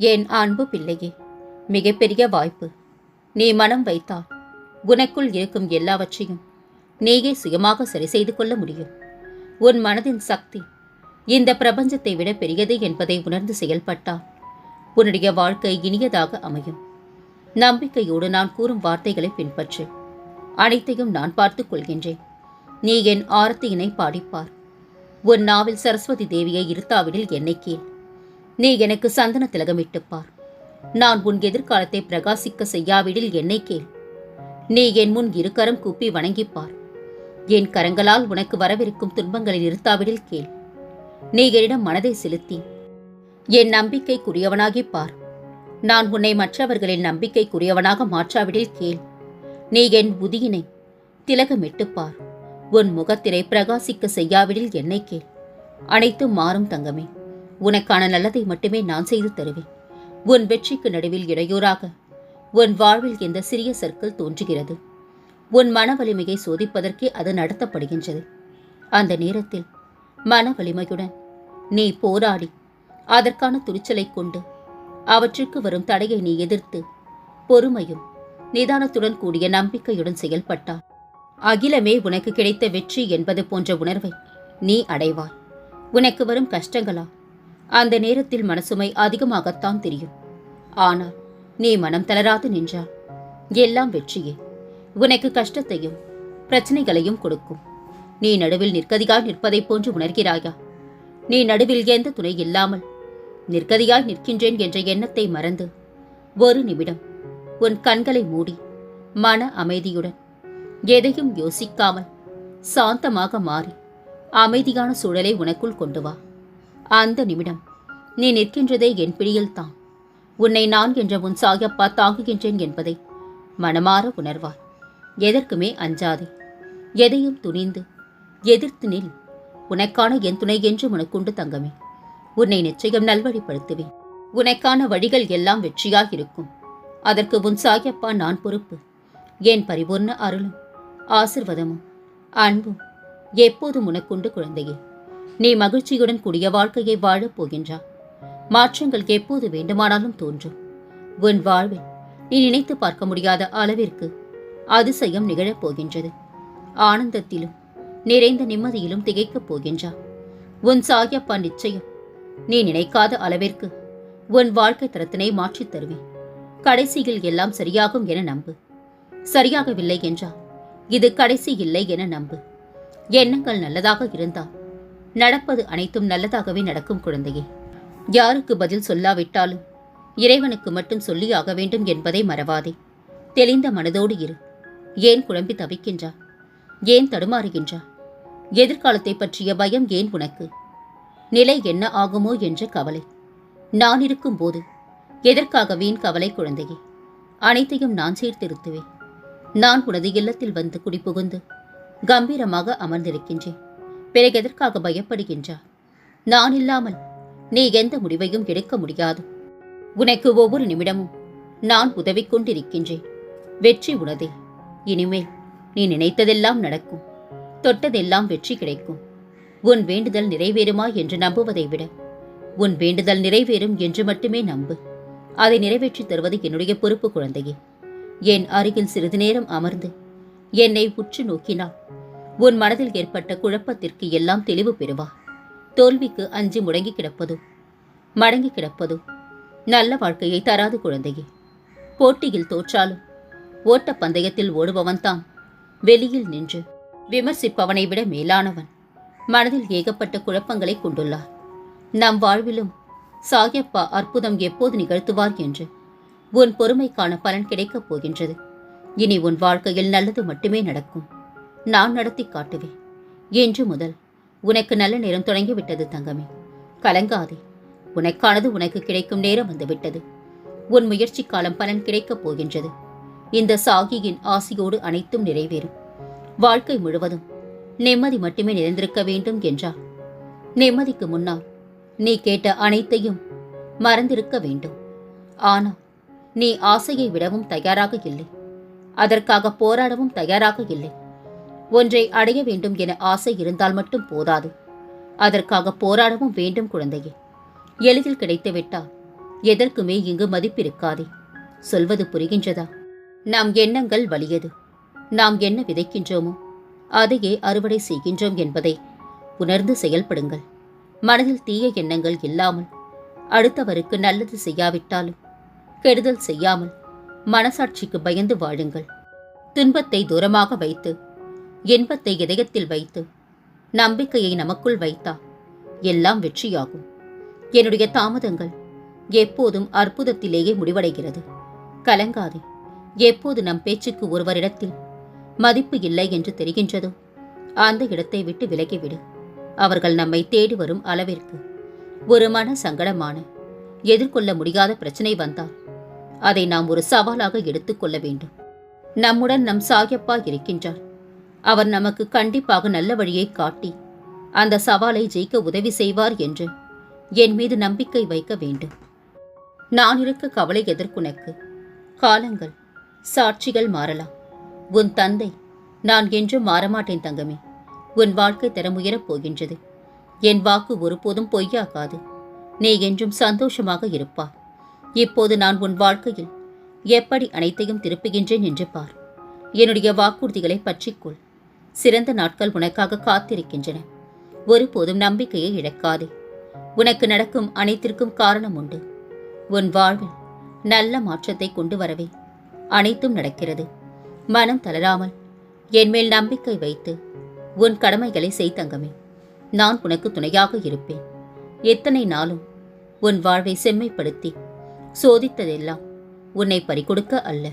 என் அன்பு பிள்ளையே? மிகப்பெரிய வாய்ப்பு. நீ மனம் வைத்தால் உனக்குள் இருக்கும் எல்லாவற்றையும் நீயே சுயமாக சரி செய்து கொள்ள முடியும். உன் மனதின் சக்தி இந்த பிரபஞ்சத்தை விட பெரியது என்பதை உணர்ந்து செயல்பட்டால் உன்னுடைய வாழ்க்கை இனியதாக அமையும். நம்பிக்கையோடு நான் கூறும் வார்த்தைகளை பின்பற்று. அனைத்தையும் நான் பார்த்துக் கொள்கின்றேன். நீ என் ஆரத்தியினை பாடிப்பார். உன் நாவில் சரஸ்வதி தேவியை இருத்தாவிடில் என்னை நீ எனக்கு சந்தன திலகமிட்டுப் பார். நான் உன் எதிர்காலத்தை பிரகாசிக்க செய்யாவிடில் என்னை கேள். நீ என் முன் இருக்கரம் கூப்பி வணங்கிப் பார். என் கரங்களால் உனக்கு வரவிருக்கும் துன்பங்களை நிறுத்தாவிடில் கேள். நீ என்னிடம் மனதை செலுத்தி. என் நம்பிக்கைக்குரியவனாகிப் பார். நான் உன்னை மற்றவர்களின் நம்பிக்கைக்குரியவனாக மாற்றாவிடில் கேள். நீ என் உதியினை திலகமிட்டுப்பார் உன் முகத்திரை பிரகாசிக்க செய்யாவிடில் என்னை கேள். அனைத்தும் மாறும் தங்கமே. உனக்கான நல்லதை மட்டுமே நான் செய்து தருவேன். உன் வெற்றிக்கு நடுவில் இடையூறாக உன் வாழ்வில் எந்த சிறிய சர்க்கிள் தோன்றுகிறது? உன் மன வலிமையை சோதிப்பதற்கே அது நடத்தப்படுகின்றது. அந்த நேரத்தில் மன வலிமையுடன் நீ போராடி அதற்கான துணிச்சலை கொண்டு அவற்றிற்கு வரும் தடையை நீ எதிர்த்து பொறுமையும் நிதானத்துடன் கூடிய நம்பிக்கையுடன் செயல்பட்டால் அகிலமே உனக்கு கிடைத்த வெற்றி என்பது போன்ற உணர்வை நீ அடைவாய். உனக்கு வரும் கஷ்டங்களா அந்த நேரத்தில் மனசுமை அதிகமாகத்தான் தெரியும். ஆனால் நீ மனம் தளராது நின்றால் எல்லாம் வெற்றியே. உனக்கு கஷ்டத்தையும் பிரச்சனைகளையும் கொடுக்கும். நீ நடுவில் நிற்கதியாய் நிற்பதைப் போன்று உணர்கிறாயா? நீ நடுவில் எந்த துணை இல்லாமல் நிற்கதியாய் நிற்கின்றேன் என்ற எண்ணத்தை மறந்து ஒரு நிமிடம் உன் கண்களை மூடி மன அமைதியுடன் எதையும் யோசிக்காமல் சாந்தமாக மாறி அமைதியான சூழலை உனக்குள் கொண்டு வா. அந்த நிமிடம். நீ நிற்கின்றதே என் பிடியில்தான். உன்னை நான் என்ற உன் சாயப்பா தாங்குகின்றேன் என்பதை மனமாற உணர்வார். எதற்குமே அஞ்சாதே. எதையும் துணிந்து எதிர்த்து நில். உனக்கான என் துணை என்று உனக்குண்டு தங்கமே. உன்னை நிச்சயம் நல்வழிப்படுத்துவேன். உனக்கான வழிகள் எல்லாம் வெற்றியாக இருக்கும். அதற்கு உன் சாயப்பா நான் பொறுப்பு. என் பரிபூர்ண அருளும் ஆசிர்வாதமும் அன்பும் எப்போதும் உனக்குண்டு குழந்தையே. நீ மகிழ்ச்சியுடன் கூடிய வாழ்க்கையை வாழப் போகின்றா மாற்றங்கள் எப்போது வேண்டுமானாலும் தோன்றும். உன் வாழ்வில் நீ நினைத்து பார்க்க முடியாத அளவிற்கு அதிசயம் நிகழப் போகின்றது. ஆனந்தத்திலும் நிறைந்த நிம்மதியிலும் திகைக்கப் போகின்றா உன் சாயப்பா நிச்சயம் நீ நினைக்காத அளவிற்கு உன் வாழ்க்கை தரத்தினை மாற்றித் தருவேன். கடைசியில் எல்லாம் சரியாகும் என நம்பு. சரியாகவில்லை என்றால் இது கடைசி இல்லை என நம்பு. எண்ணங்கள் நல்லதாக இருந்தால் நடப்பது அனைத்தும் நல்லதாகவே நடக்கும் குழந்தையே. யாருக்கு பதில் சொல்லாவிட்டாலும் இறைவனுக்கு மட்டும் சொல்லியாக வேண்டும் என்பதை மறவாதே. தெளிந்த மனதோடு இரு. ஏன் குழம்பி தவிக்கின்றா? ஏன் தடுமாறுகின்றா? எதிர்காலத்தை பற்றிய பயம் ஏன் உனக்கு? நிலை என்ன ஆகுமோ என்ற கவலை. நான் இருக்கும்போது எதற்காக வீண் கவலை குழந்தையே? அனைத்தையும் நான் சீர்திருத்துவேன் நான் உனது இல்லத்தில் வந்து குடிபுகுந்து கம்பீரமாக அமர்ந்திருக்கின்றேன். பிறகு எதற்காக பயப்படுகின்றா நான் இல்லாமல் நீ எந்த முடிவையும் எடுக்க முடியாது. உனக்கு ஒவ்வொரு நிமிடமும் நான் உதவி கொண்டிருக்கின்றேன். வெற்றி உனதே. இனிமேல் நீ நினைத்ததெல்லாம் நடக்கும். தொட்டதெல்லாம் வெற்றி கிடைக்கும். உன் வேண்டுதல் நிறைவேறுமா என்று நம்புவதை விட உன் வேண்டுதல் நிறைவேறும் என்று மட்டுமே நம்பு. அதை நிறைவேற்றித் தருவது என்னுடைய பொறுப்பு குழந்தையே. என் அருகில் சிறிது நேரம் அமர்ந்து என்னை உற்று நோக்கினாள். உன் மனதில் ஏற்பட்ட குழப்பத்திற்கு எல்லாம் தெளிவு பெறுவா. தோல்விக்கு அஞ்சு முடங்கி கிடப்பதோ? மடங்கி கிடப்பதோ? நல்ல வாழ்க்கையை தராது குழந்தையே. போட்டியில் தோற்றாலும் ஓட்டப் பந்தயத்தில் ஓடுபவன் தான் வெளியில் நின்று விமர்சிப்பவனை விட மேலானவன். மனதில் ஏகப்பட்ட குழப்பங்களை கொண்டுள்ளார். நம் வாழ்விலும் சாயப்பா அற்புதம் எப்போது நிகழ்த்துவார் என்று உன் பொறுமைக்கான பலன் கிடைக்கப் போகின்றது. இனி உன் வாழ்க்கையில் நல்லது மட்டுமே நடக்கும். நான் நடத்தி காட்டுவேன். இன்று முதல் உனக்கு நல்ல நேரம் தொடங்கிவிட்டது தங்கமே. கலங்காதே. உனக்கானது உனக்கு கிடைக்கும் நேரம் வந்துவிட்டது. உன் முயற்சி காலம் பலன் கிடைக்கப் போகின்றது. இந்த சாகியின் ஆசியோடு அனைத்தும் நிறைவேறும். வாழ்க்கை முழுவதும் நிம்மதி மட்டுமே நிறைந்திருக்க வேண்டும் என்றார் நிம்மதிக்கு முன்னால் நீ கேட்ட அனைத்தையும் மறந்திருக்க வேண்டும். ஆனால் நீ ஆசையை விடவும் தயாராக இல்லை. அதற்காக போராடவும் தயாராக இல்லை. ஒன்றை அடைய வேண்டும் என ஆசை இருந்தால் மட்டும் போதாது. அதற்காக போராடவும் வேண்டும் குழந்தையே. எளிதில் கிடைத்துவிட்டால் எதற்குமே இங்கு மதிப்பிருக்காதே. சொல்வது புரிகின்றதா? நாம் எண்ணங்கள் வலியது. நாம் என்ன விதைக்கின்றோமோ அதையே அறுவடை செய்கின்றோம் என்பதை உணர்ந்து செயல்படுங்கள். மனதில் தீய எண்ணங்கள் இல்லாமல் அடுத்தவருக்கு நல்லது செய்யாவிட்டாலும் கெடுதல் செய்யாமல் மனசாட்சிக்கு பயந்து வாழுங்கள். துன்பத்தை தூரமாக வைத்து இன்பத்தை இதயத்தில் வைத்து நம்பிக்கையை நமக்குள் வைத்தா எல்லாம் வெற்றியாகும். என்னுடைய தாமதங்கள் எப்போதும் அற்புதத்திலேயே முடிவடைகிறது. கலங்காதே எப்போது நம் பேச்சுக்கு ஒருவரிடத்தில் மதிப்பு இல்லை என்று தெரிகின்றதோ அந்த இடத்தை விட்டு விலகிவிடு. அவர்கள் நம்மை தேடி வரும் அளவிற்கு ஒரு மன சங்கடமான எதிர்கொள்ள முடியாத பிரச்சனை வந்தால் அதை நாம் ஒரு சவாலாக எடுத்துக்கொள்ள வேண்டும். நம்முடன் நம் சாயப்பா இருக்கின்றார். அவர் நமக்கு கண்டிப்பாக நல்ல வழியை காட்டி அந்த சவாலை ஜெயிக்க உதவி செய்வார் என்று என் மீது நம்பிக்கை வைக்க வேண்டும். நான் இருக்க கவலை எதற்குனக்கு காலங்கள் சாட்சிகள் மாறலாம். உன் தந்தை நான் என்றும் மாறமாட்டேன் தங்கமே. உன் வாழ்க்கை தரம் உயரப் போகின்றது. என் வாக்கு ஒருபோதும் பொய்யாகாது. நீ என்றும் சந்தோஷமாக இருப்பார் இப்போது நான் உன் வாழ்க்கையில் எப்படி அனைத்தையும் திருப்புகின்றேன் என்று பார். என்னுடைய வாக்குறுதிகளை பற்றிக்கொள் சிறந்த நாட்கள் உனக்காக காத்திருக்கின்றன. ஒருபோதும் நம்பிக்கையை இழக்காதே. உனக்கு நடக்கும் அனைத்திற்கும் காரணம் உண்டு. உன் வாழ்வில் நல்ல மாற்றத்தை கொண்டு வரவே அனைத்தும் நடக்கிறது. மனம் தளராமல் என்மேல் நம்பிக்கை வைத்து உன் கடமைகளை செய்தங்கமே நான் உனக்கு துணையாக இருப்பேன். எத்தனை நாளும் உன் வாழ்வை செம்மைப்படுத்தி சோதித்ததெல்லாம் உன்னை பறிகொடுக்க அல்ல.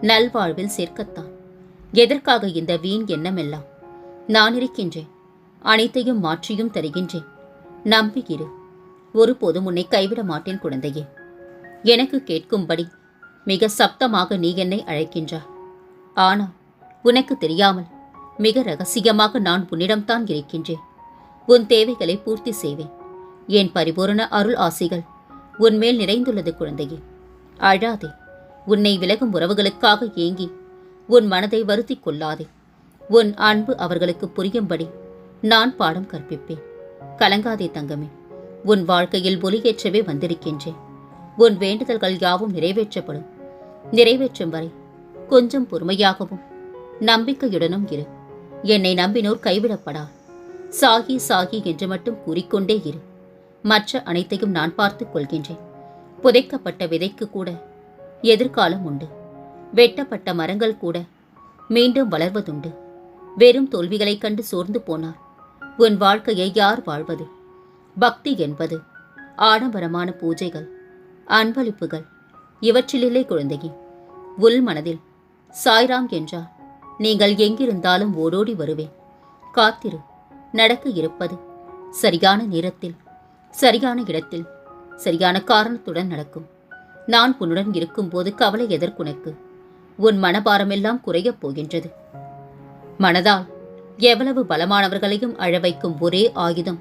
நல்வாழ்வில் சேர்க்கத்தான். எதற்காக இந்த வீண் எண்ணமெல்லாம்? நான் இருக்கின்றேன். அனைத்தையும் மாற்றியும் தருகின்றேன். நம்பியிரு ஒருபோதும் உன்னை கைவிட மாட்டேன் குழந்தையே. எனக்கு கேட்கும்படி மிக சப்தமாக நீ என்னை அழைக்கின்றாய். ஆனால் உனக்கு தெரியாமல் மிக ரகசியமாக நான் உன்னிடம்தான் இருக்கின்றேன். உன் தேவைகளை பூர்த்தி செய்வேன். என் பரிபூரண அருள் ஆசிகள் உன்மேல் நிறைந்துள்ளது குழந்தையே. அழாதே. உன்னை விலகும் உறவுகளுக்காக ஏங்கி உன் மனதை வருத்திக் கொள்ளாதே. உன் அன்பு அவர்களுக்கு புரியும்படி நான் பாடம் கற்பிப்பேன். கலங்காதே தங்கமே. உன் வாழ்க்கையில் ஒலியேற்றவே வந்திருக்கின்றேன். உன் வேண்டுதல்கள் யாவும் நிறைவேற்றப்படும். நிறைவேற்றும் வரை கொஞ்சம் பொறுமையாகவும் நம்பிக்கையுடனும் இரு. என்னை நம்பினோர் கைவிடப்படா. சாகி சாகி என்று மட்டும் கூறிக்கொண்டே இரு. மற்ற அனைத்தையும் நான் பார்த்துக் கொள்கின்றேன். புதைக்கப்பட்ட விதைக்கு கூட எதிர்காலம் உண்டு. வெட்டப்பட்ட மரங்கள் கூட மீண்டும் வளர்வதுண்டு. வெறும் தோல்விகளைக் கண்டு சோர்ந்து போனார். உன் வாழ்க்கையை யார் வாழ்வது? பக்தி என்பது ஆடம்பரமான பூஜைகள் அன்பளிப்புகள். இவற்றிலே குழந்தையே உள் மனதில் சாய்ராம் என்றால் நீங்கள் எங்கிருந்தாலும் ஓடோடி வருவேன். காத்திரு நடக்க இருப்பது சரியான நேரத்தில் சரியான இடத்தில் சரியான காரணத்துடன் நடக்கும். நான் உன்னுடன் இருக்கும்போது கவலை எதற்குனக்கு? உன் மனபாரமெல்லாம் குறையப் போகின்றது. மனதால் எவ்வளவு பலமானவர்களையும் அழவைக்கும் ஒரே ஆயுதம்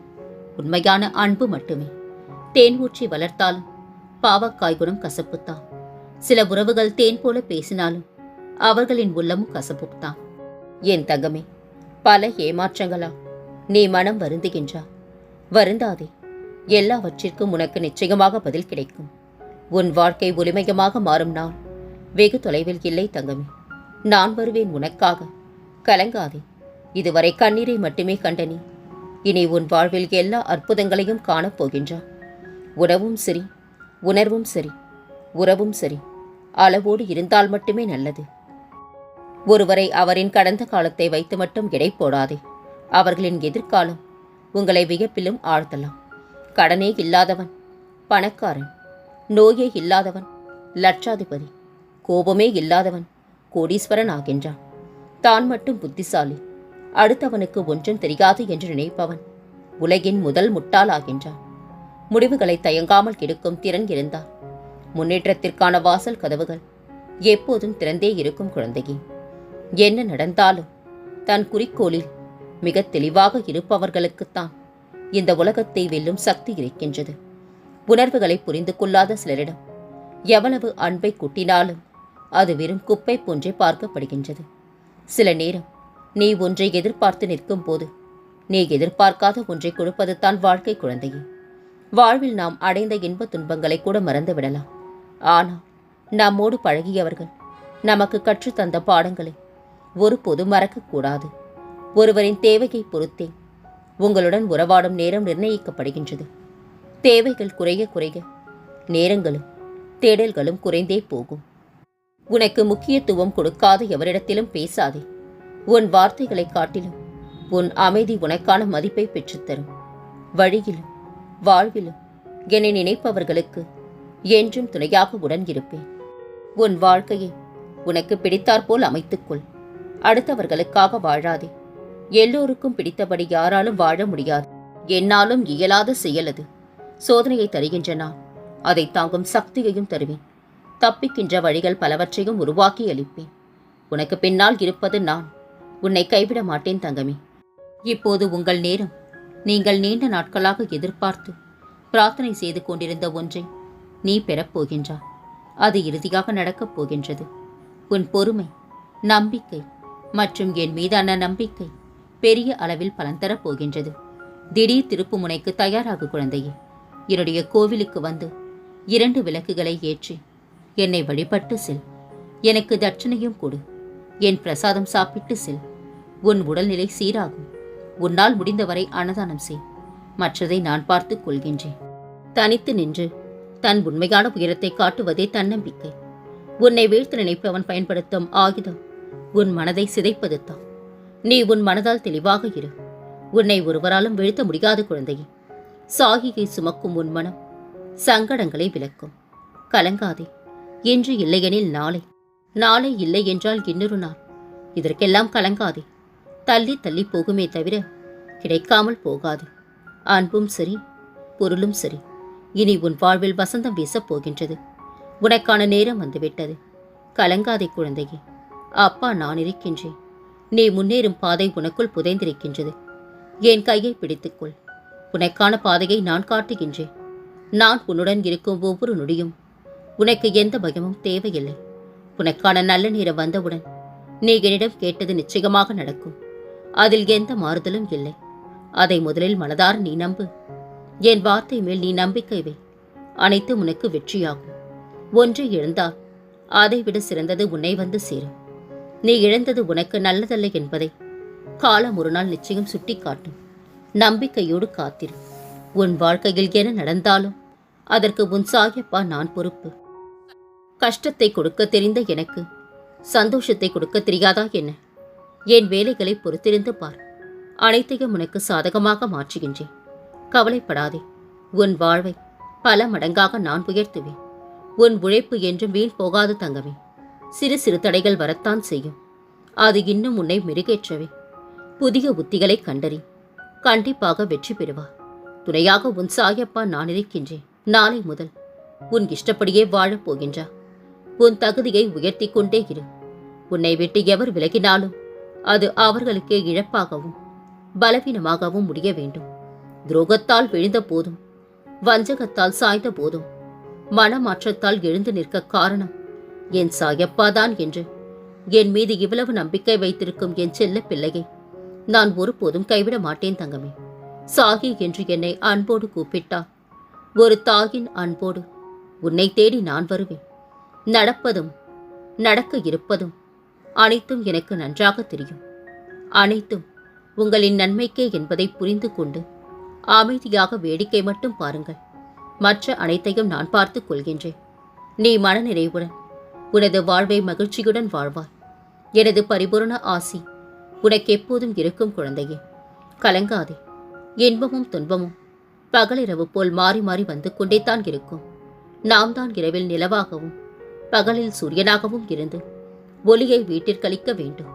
உண்மையான அன்பு மட்டுமே. தேன் ஊற்றி வளர்த்தாலும் பாவக்காய் குணம் கசப்புத்தான். சில உறவுகள் தேன் போல பேசினாலும் அவர்களின் உள்ளமும் கசப்புத்தான். என் தங்கமே பல ஏமாற்றங்களா நீ மனம் வருந்துகின்றா? வருந்தாதே எல்லாவற்றிற்கும் உனக்கு நிச்சயமாக பதில் கிடைக்கும். உன் வாழ்க்கை ஒளிமயமாக மாறும் நாள் வெகு தொலைவில் இல்லை தங்கமே நான் வருவேன் உனக்காக. கலங்காதே. இதுவரை கண்ணீரை மட்டுமே கண்ட நீ. இனி உன் வாழ்வில் எல்லா அற்புதங்களையும் காணப்போகின்றாய் உணவும் சரி உணர்வும் சரி உறவும் சரி. அளவோடு இருந்தால் மட்டுமே நல்லது. ஒருவரை அவரின் கடந்த காலத்தை வைத்து மட்டும் எடை போடாதே. அவர்களின் எதிர்காலம் உங்களை வியப்பிலும் ஆழ்த்தலாம். கடனே இல்லாதவன் பணக்காரன். நோயே இல்லாதவன் லட்சாதிபதி. கோபமே இல்லாதவன் கோடீஸ்வரன் ஆகின்றான் தான் மட்டும் புத்திசாலி அடுத்தவனுக்கு ஒன்றும் தெரியாது என்று நினைப்பவன் உலகின் முதல் முட்டாளாகின்றான். முடிவுகளை தயங்காமல் கெடுக்கும் திறன் இருந்தார். முன்னேற்றத்திற்கான வாசல் கதவுகள் எப்போதும் திறந்தே இருக்கும் குழந்தையே. என்ன நடந்தாலும் தன் குறிக்கோளில் மிக தெளிவாக இருப்பவர்களுக்குத்தான் இந்த உலகத்தை வெல்லும் சக்தி இருக்கின்றது. உணர்வுகளை புரிந்து கொள்ளாத சிலரிடம் எவ்வளவு அன்பை கொட்டினாலும் அது வெறும் குப்பை போன்றே பார்க்கப்படுகின்றது. சில நேரம் நீ ஒன்றை எதிர்பார்த்து நிற்கும் போது நீ எதிர்பார்க்காத ஒன்றை கொடுப்பது தான் வாழ்க்கை குழந்தையே. வாழ்வில் நாம் அடைந்த இன்ப துன்பங்களை கூட மறந்து விடலாம். ஆனால் நம்மோடு பழகியவர்கள் நமக்கு கற்றுத்தந்த பாடங்களை ஒருபோதும் மறக்கக்கூடாது ஒருவரின் தேவையை பொறுத்தே உங்களுடன் உறவாடும் நேரம் நிர்ணயிக்கப்படுகின்றது. தேவைகள் குறைய குறைய நேரங்களும் தேடல்களும் குறைந்தே போகும். உனக்கு முக்கியத்துவம் கொடுக்காத எவரிடத்திலும் பேசாதே. உன் வார்த்தைகளைக் காட்டிலும் உன் அமைதி உனக்கான மதிப்பை பெற்றுத்தரும். வழியிலும் வாழ்விலும் என்னை நினைப்பவர்களுக்கு என்றும் துணையாக உடன் இருப்பேன். உன் வாழ்க்கையை உனக்கு பிடித்தாற்போல் அமைத்துக்கொள். அடுத்தவர்களுக்காக வாழாதே. எல்லோருக்கும் பிடித்தபடி யாராலும் வாழ முடியாது. என்னாலும் இயலாத செயல் அது. சோதனையை தருகின்ற நான் அதை தாங்கும் சக்தியையும் தருவேன். தப்பிக்கின்ற வழிகள் பலவற்றையும் உருவாக்கி அளிப்பேன். உனக்கு பின்னால் இருப்பது நான். உன்னை கைவிட மாட்டேன் தங்கமே. இப்போது உங்கள் நேரம். நீங்கள் நீண்ட நாட்களாக எதிர்பார்த்து பிரார்த்தனை செய்து கொண்டிருந்த ஒன்றை நீ பெறப்போகின்றாய் அது இறுதியாக நடக்கப் போகின்றது. உன் பொறுமை நம்பிக்கை மற்றும் என் மீதான நம்பிக்கை பெரிய அளவில் பலன் தரப் போகின்றது. திடீர் திருப்பு முனைக்கு தயாராகு குழந்தையே. என்னுடைய கோவிலுக்கு வந்து இரண்டு விளக்குகளை ஏற்றி என்னை வழிபட்டு செல். எனக்கு தட்சணையும் கொடு. என் பிரசாதம் சாப்பிட்டு செல். உன் உடல்நிலை சீராகும். உன்னால் முடிந்தவரை அன்னதானம் செய். மற்றதை நான் பார்த்துக் கொள்கின்றேன். தனித்து நின்று தன் உண்மையான உயரத்தை காட்டுவதே தன்னம்பிக்கை. உன்னை வீழ்த்த நினைப்பவன் பயன்படுத்தும் ஆயுதம். உன் மனதை சிதைப்பது தான் நீ உன் மனதால் தெளிவாக இரு. உன்னை ஒருவராலும் வீழ்த்த முடியாத குழந்தையே. சாகியை சுமக்கும் உன் மனம் சங்கடங்களை விளக்கும். கலங்காதே. இன்று இல்லையெனில் நாளை. நாளை இல்லை என்றால் இன்னொரு நாள். இதற்கெல்லாம் கலங்காதே. தள்ளி தள்ளி போகுமே தவிர கிடைக்காமல் போகாது. அன்பும் சரி பொருளும் சரி. இனி உன் வாழ்வில் வசந்தம் வீசப் போகின்றது. உனக்கான நேரம் வந்துவிட்டது. கலங்காதே குழந்தையே. அப்பா நான் இருக்கின்றேன். நீ முன்னேறும் பாதை உனக்குள் புதைந்திருக்கின்றது. என் கையை பிடித்துக்கொள். உனக்கான பாதையை நான் காட்டுகின்றேன். நான் உன்னுடன் இருக்கும் ஒவ்வொரு நொடியும் உனக்கு எந்த பயமும் தேவையில்லை. உனக்கான நல்ல நேரம் வந்தவுடன் நீ என்னிடம் கேட்டது நிச்சயமாக நடக்கும். அதில் எந்த மாறுதலும் இல்லை. அதை முதலில் மனதார் நீ நம்பு. என் வார்த்தை மேல் நீ நம்பிக்கை வை. அனைத்து உனக்கு வெற்றியாகும். ஒன்று இழந்தால் அதைவிட சிறந்தது உன்னை வந்து சேரும். நீ இழந்தது உனக்கு நல்லதல்ல என்பதை காலம் ஒரு நாள் நிச்சயம் சுட்டிக்காட்டும். நம்பிக்கையோடு காத்திரு. உன் வாழ்க்கையில் என நடந்தாலும் அதற்கு உன் சாயப்பா நான் பொறுப்பு. கஷ்டத்தை கொடுக்க தெரிந்த எனக்கு. சந்தோஷத்தை கொடுக்க தெரியாதா என்ன? என் வேலைகளை பொறுத்திருந்து பார். அனைத்தையும் உனக்கு சாதகமாக மாற்றுகின்றேன். கவலைப்படாதே. உன் வாழ்வை பல மடங்காக நான் உயர்த்துவேன். உன் உழைப்பு என்றும் வீண் போகாது தங்கமே. சிறு சிறு தடைகள் வரத்தான் செய்யும். அது இன்னும் உன்னை மெருகேற்றவே. புதிய உத்திகளை கண்டறி கண்டிப்பாக வெற்றி பெறுவார் துணையாக உன் சாயப்பா நான் இருக்கின்றேன். நாளை முதல் உன் இஷ்டப்படியே வாழப் போகின்றா. உன் தகுதியை உயர்த்தி கொண்டே இரு. உன்னை விட்டு எவர் விலகினாலும் அது அவர்களுக்கே இழப்பாகவும் பலவீனமாகவும் முடிய வேண்டும். துரோகத்தால் விழுந்த போதும் வஞ்சகத்தால் சாய்ந்த போதும் மனமாற்றத்தால் எழுந்து நிற்க காரணம் என் சாயப்பாதான் என்று. என் மீது இவ்வளவு நம்பிக்கை வைத்திருக்கும் என் செல்ல பிள்ளையை நான் ஒருபோதும் கைவிட மாட்டேன் தங்கமே. சாகி என்று என்னை அன்போடு கூப்பிட்டா ஒரு தாயின் அன்போடு உன்னை தேடி நான் வருவேன். நடப்பதும் நடக்க இருப்பதும் அனைத்தும் எனக்கு நன்றாக தெரியும். அனைத்தும் உங்களின் நன்மைக்கே என்பதை புரிந்து கொண்டு அமைதியாக வேடிக்கை மட்டும் பாருங்கள். மற்ற அனைத்தையும் நான் பார்த்துக் கொள்கின்றேன். நீ மனநிறைவுடன் உனது வாழ்வை மகிழ்ச்சியுடன் வாழ்வாய். எனது பரிபூரண ஆசி உனக்கு எப்போதும் இருக்கும் குழந்தையே. கலங்காதே. இன்பமும் துன்பமும் பகலிரவு போல் மாறி மாறி வந்து கொண்டேத்தான் இருக்கும். நாம் தான் இரவில் நிலவாகவும் பகலில் சூரியனாகவும் இருந்து ஒலியை வீட்டிற்கழிக்க வேண்டும்.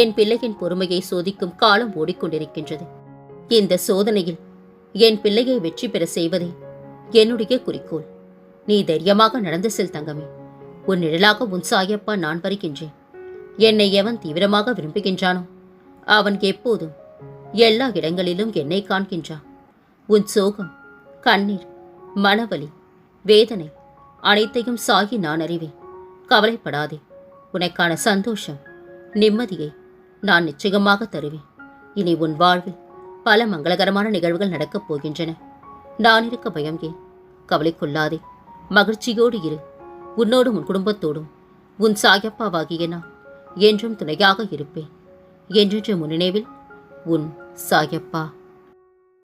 என் பிள்ளையின் பொறுமையை சோதிக்கும் காலம் ஓடிக்கொண்டிருக்கின்றது. இந்த சோதனையில் என் பிள்ளையை வெற்றி பெற செய்வதே என்னுடைய குறிக்கோள். நீ தைரியமாக நடந்து செல் தங்கமே. உன் நிழலாக உன் சாயப்பா நான் வருகின்றேன். என்னை எவன் தீவிரமாக விரும்புகின்றானோ அவன் எப்போதும் எல்லா இடங்களிலும் என்னை காண்கின்றான். உன் சோகம் கண்ணீர் மனவலி வேதனை அனைத்தையும் சாகி நான் அறிவேன். கவலைப்படாதே உனக்கான சந்தோஷம் நிம்மதியை நான் நிச்சயமாக தருவேன். இனி உன் வாழ்வில் பல மங்களகரமான நிகழ்வுகள் நடக்கப் போகின்றன. நான் இருக்க பயம் ஏன்? கவலை கொள்ளாதே மகிழ்ச்சியோடு இரு. உன்னோடும் உன் குடும்பத்தோடும் உன் சாயப்பாவாகிய நான் என்றும் துணையாக இருப்பேன். என்றென்று முன்னினைவில் உன் சாயப்பா.